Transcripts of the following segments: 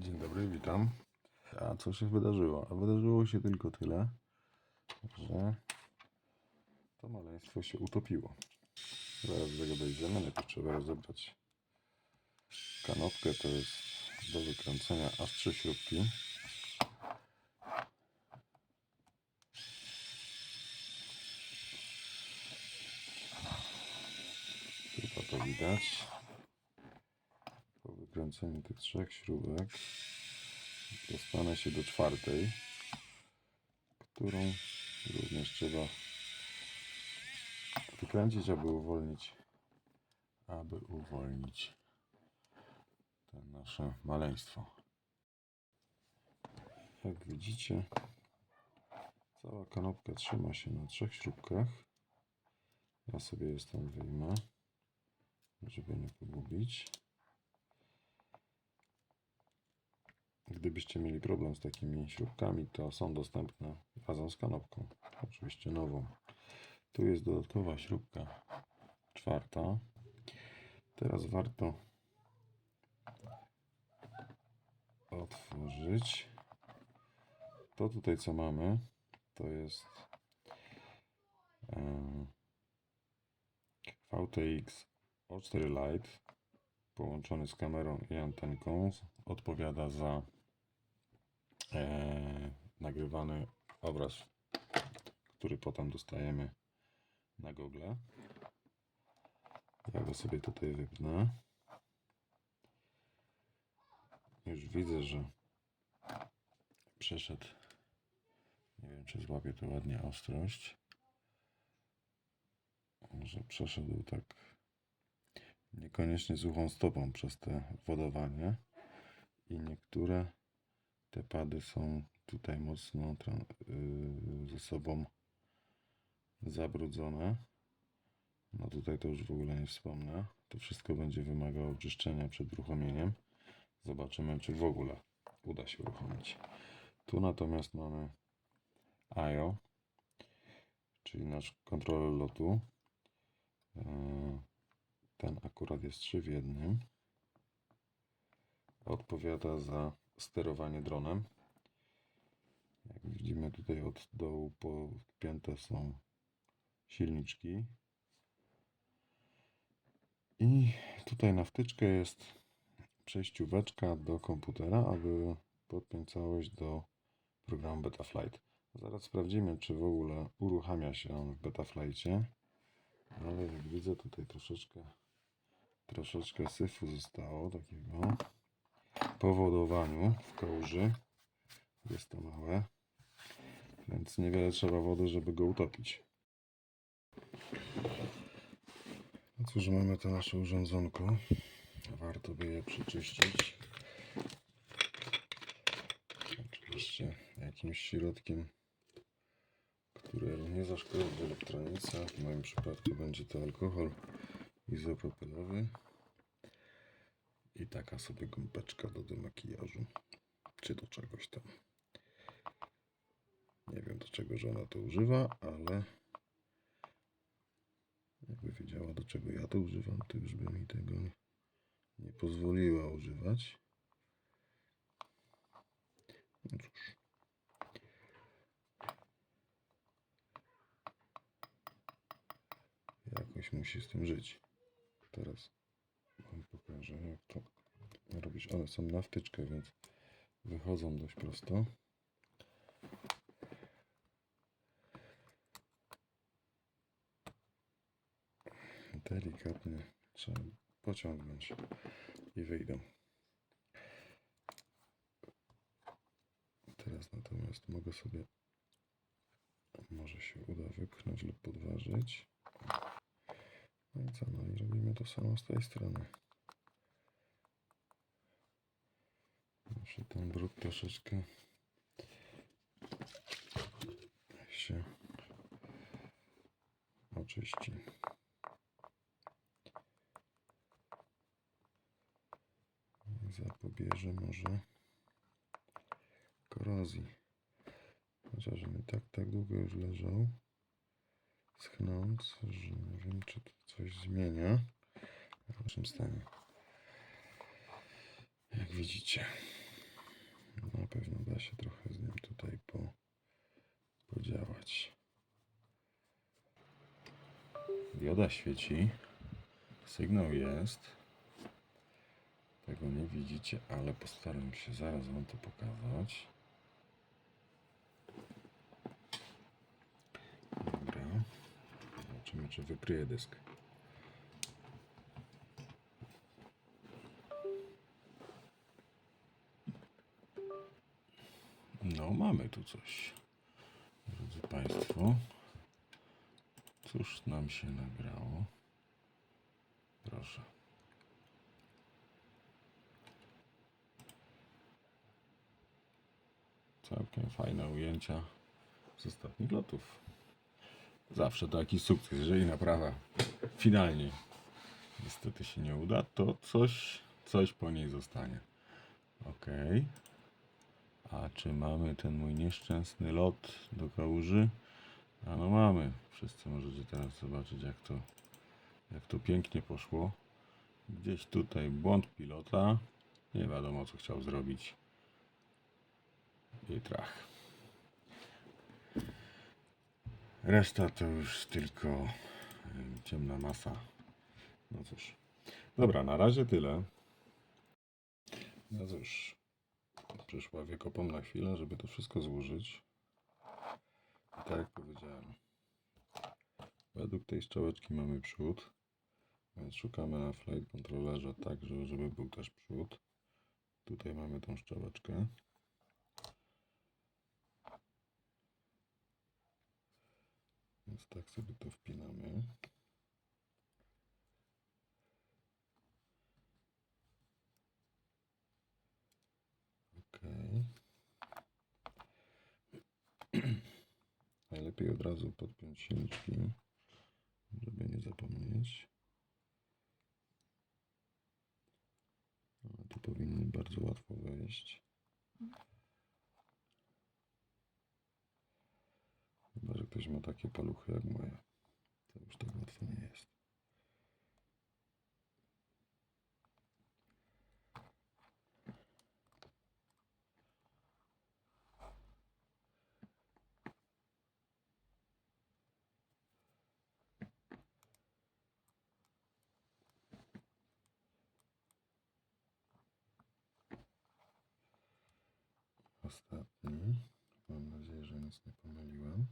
Dzień dobry, witam. A co się wydarzyło? A wydarzyło się tylko tyle, że to maleństwo się utopiło. Zaraz do tego dojdziemy. Najpierw trzeba rozebrać kanopkę. To jest do wykręcenia aż trzy śrubki. Chyba to widać. Po wykręceniu tych trzech śrubek dostanę się do czwartej, którą również trzeba wykręcić, aby uwolnić, aby uwolnić to nasze maleństwo. Jak widzicie, cała kanopka trzyma się na trzech śrubkach. Ja sobie je stąd wyjmę, żeby nie pogubić. Gdybyście mieli problem z takimi śrubkami, to są dostępne razem z kanopką. Oczywiście nową. Tu jest dodatkowa śrubka czwarta. Teraz warto otworzyć. To tutaj co mamy, to jest em, VTX O4 Lite połączony z kamerą i antenką. Odpowiada za e, nagrywany obraz, który potem dostajemy na Google. Ja go sobie tutaj wypnę. Już widzę, że przeszedł. Nie wiem, czy złapię to ładnie ostrość. Że przeszedł tak niekoniecznie suchą stopą przez te wodowanie. I niektóre te pady są tutaj mocno yy, ze sobą zabrudzone. No tutaj to już w ogóle nie wspomnę. To wszystko będzie wymagało czyszczenia przed uruchomieniem. Zobaczymy, czy w ogóle uda się uruchomić. Tu natomiast mamy IO, czyli nasz kontroler lotu. Yy, Ten akurat jest 3 w jednym. Odpowiada za sterowanie dronem. Jak widzimy tutaj od dołu podpięte są silniczki. I tutaj na wtyczkę jest przejścióweczka do komputera, aby podpiąć całość do programu Betaflight. Zaraz sprawdzimy, czy w ogóle uruchamia się on w Betaflightie. Ale jak widzę tutaj troszeczkę troszeczkę syfu zostało takiego po wodowaniu w kałuży. Jest to małe, więc niewiele trzeba wody, żeby go utopić. No cóż, mamy to nasze urządzonko. Warto by je przeczyścić. Oczywiście jakimś środkiem, który nie zaszkodzi elektronice. W moim przypadku będzie to alkohol izopropylowy. I taka sobie gąbeczka do demakijażu. Czy do czegoś tam. Nie wiem do czego żona to używa, ale jakby wiedziała do czego ja to używam, to już by mi tego nie pozwoliła używać. No cóż. Jakoś musi z tym żyć. Teraz pokażę jak to robić. One są na wtyczkę, więc wychodzą dość prosto. Delikatnie trzeba pociągnąć i wyjdą. Teraz natomiast mogę sobie, może się uda wypchnąć lub podważyć. No i co, no i robimy to samo z tej strony. Muszę ten brud troszeczkę się oczyści. Zapobierze może korozji. Chociaż nie tak, tak długo już leżał schnąc, że nie wiem, czy to coś zmienia w naszym stanie. Jak widzicie pewno da się trochę z nim tutaj po, podziałać. Dioda świeci, sygnał jest. Tego nie widzicie, ale postaram się zaraz Wam to pokazać. Dobra, zobaczymy czy wykryje dysk. Mamy tu coś. Drodzy Państwo, cóż nam się nagrało? Proszę. Całkiem fajne ujęcia z ostatnich lotów. Zawsze taki sukces, jeżeli naprawa finalnie niestety się nie uda, to coś, coś po niej zostanie. Ok. A czy mamy ten mój nieszczęsny lot do kałuży? A no mamy. Wszyscy możecie teraz zobaczyć jak to, jak to pięknie poszło. Gdzieś tutaj błąd pilota. Nie wiadomo co chciał zrobić. I trach. Reszta to już tylko em, ciemna masa. No cóż. Dobra, na razie tyle. No cóż. Przyszła wiekopomna chwila, żeby to wszystko złożyć. I tak jak powiedziałem, według tej strzałeczki mamy przód, więc szukamy na flight controllerze tak, żeby, żeby był też przód. Tutaj mamy tą strzałeczkę. Więc tak sobie to wpinamy. Okej. Najlepiej od razu podpiąć silniki, żeby nie zapomnieć. Ale tu powinny bardzo łatwo wejść. Chyba, że ktoś ma takie paluchy jak moje. To już tak łatwo nie jest. Ostatni. Mam nadzieję, że nic nie pomyliłem.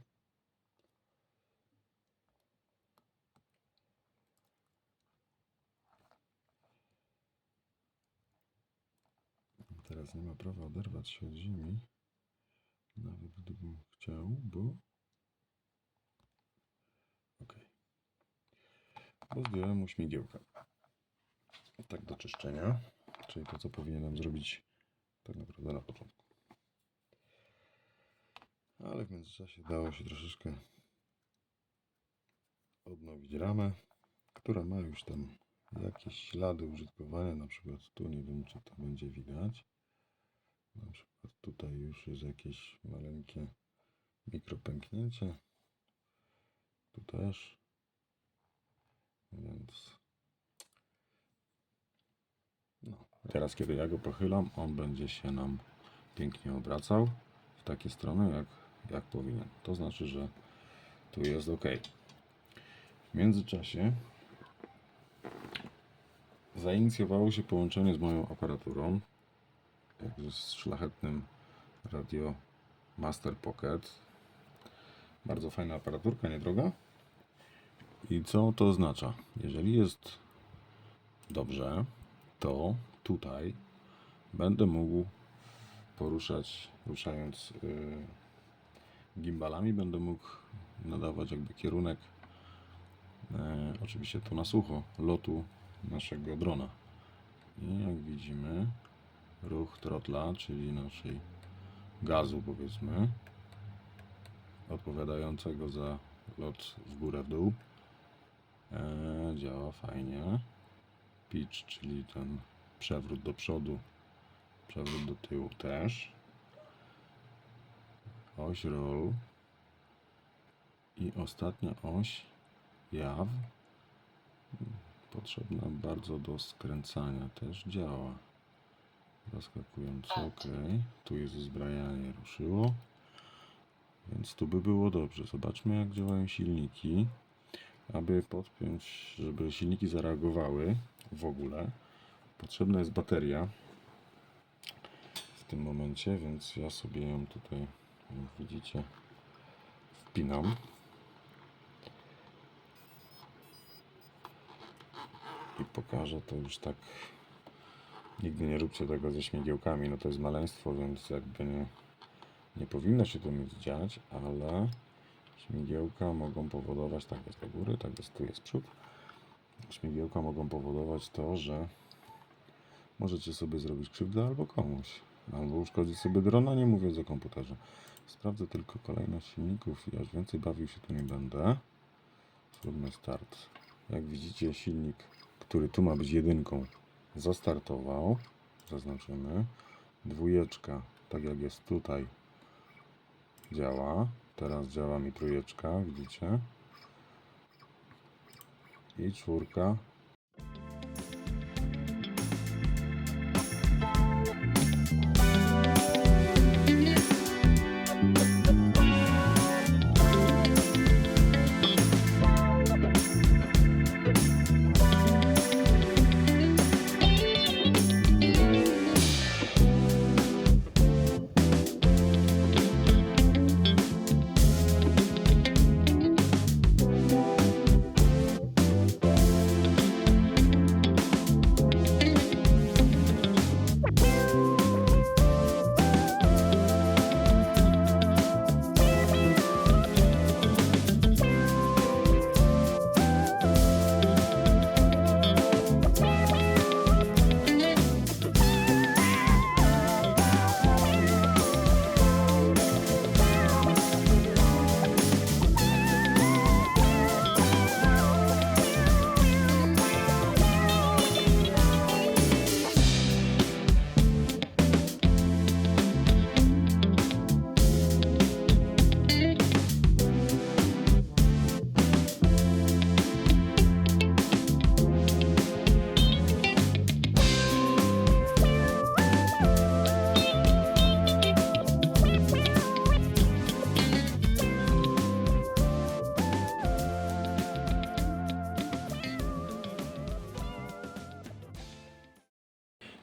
Teraz nie ma prawa oderwać się od ziemi. Nawet gdybym chciał, bo. Ok. Bo zdjąłem mu śmigiełkę. Tak do czyszczenia. Czyli to, co powinienem zrobić tak naprawdę na początku. Ale w międzyczasie dało się troszeczkę odnowić ramę, która ma już tam jakieś ślady użytkowania. Na przykład tu nie wiem, czy to będzie widać. Na przykład tutaj już jest jakieś maleńkie mikropęknięcie. Tu też. Więc. No. Teraz, kiedy ja go pochylam, on będzie się nam pięknie obracał w takie strony, jak, jak powinien. To znaczy, że tu jest ok. W międzyczasie zainicjowało się połączenie z moją aparaturą, jak z szlachetnym Radio Master Pocket. Bardzo fajna aparaturka, niedroga. I co to oznacza? Jeżeli jest dobrze, to tutaj będę mógł poruszać, ruszając yy, gimbalami, będę mógł nadawać jakby kierunek, e, oczywiście to na sucho, lotu naszego drona. I jak widzimy, ruch trotla, czyli naszej gazu powiedzmy, odpowiadającego za lot w górę, w dół, e, działa fajnie. Pitch, czyli ten przewrót do przodu, przewrót do tyłu też. Oś roll i ostatnia oś jaw. Potrzebna bardzo do skręcania też działa. Zaskakująco ok tu jest zbrajanie ruszyło więc tu by było dobrze. Zobaczmy jak działają silniki. Aby podpiąć, żeby silniki zareagowały w ogóle, potrzebna jest bateria w tym momencie, więc ja sobie ją tutaj, jak widzicie, wpinam. I pokażę to już tak. Nigdy nie róbcie tego ze śmigiełkami, no to jest maleństwo, więc jakby nie, nie powinno się to mieć dziać, ale śmigiełka mogą powodować, tak jest do góry, tak jest, tu jest przód. Śmigiełka mogą powodować to, że możecie sobie zrobić krzywdę albo komuś, albo uszkodzić sobie drona, nie mówiąc o komputerze. Sprawdzę tylko kolejność silników i aż więcej bawił się tu nie będę. Zróbmy start. Jak widzicie silnik, który tu ma być jedynką, zastartował. Zaznaczymy. Dwójeczka, tak jak jest tutaj, działa. Teraz działa mi trójeczka, widzicie? I czwórka.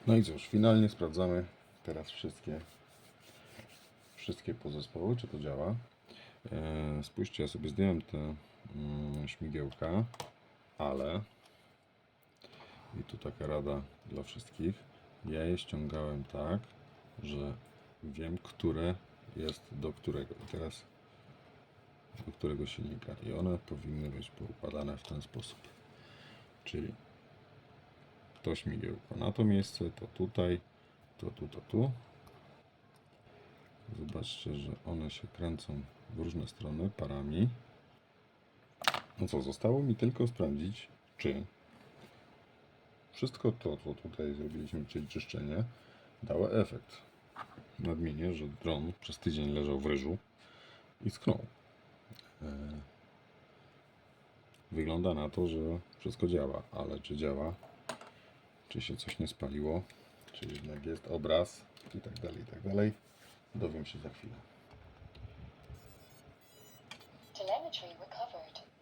No i cóż, finalnie sprawdzamy teraz wszystkie wszystkie podzespoły, czy to działa. E, spójrzcie, ja sobie zdjąłem te mm, śmigiełka, ale i tu taka rada dla wszystkich. Ja je ściągałem tak, że wiem, które jest do którego. I teraz do którego silnika. I one powinny być poukładane w ten sposób. Czyli to śmigiełko na to miejsce, to tutaj, to tu, to tu. Zobaczcie, że one się kręcą w różne strony parami. No co, zostało mi tylko sprawdzić, czy wszystko to, co tutaj zrobiliśmy, czyli czyszczenie, dało efekt. Nadmienię, że dron przez tydzień leżał w ryżu i sknął. E, Wygląda na to, że wszystko działa, ale czy działa, czy się coś nie spaliło, czy jednak jest obraz i tak dalej, i tak dalej. Dowiem się za chwilę.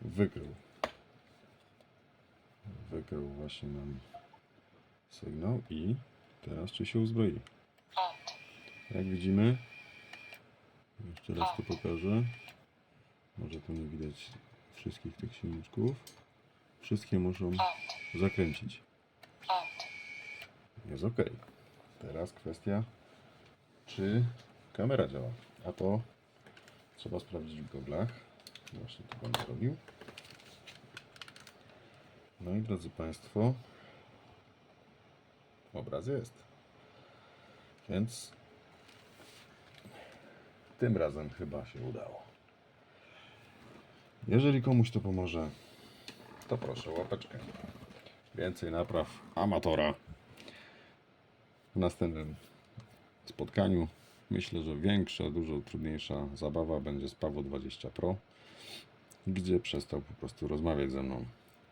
Wykrył. Wykrył właśnie nam sygnał i teraz czy się uzbroi. Jak widzimy, jeszcze raz to pokażę. Może tu nie widać wszystkich tych silniczków. Wszystkie muszą zakręcić. Jest ok. Teraz kwestia, czy kamera działa. A to trzeba sprawdzić w goglach. Właśnie to będę robił. No i drodzy Państwo, obraz jest. Więc tym razem chyba się udało. Jeżeli komuś to pomoże, to proszę łapeczkę. Więcej napraw amatora w następnym spotkaniu. Myślę, że większa, dużo trudniejsza zabawa będzie z Paweł 20 Pro, gdzie przestał po prostu rozmawiać ze mną.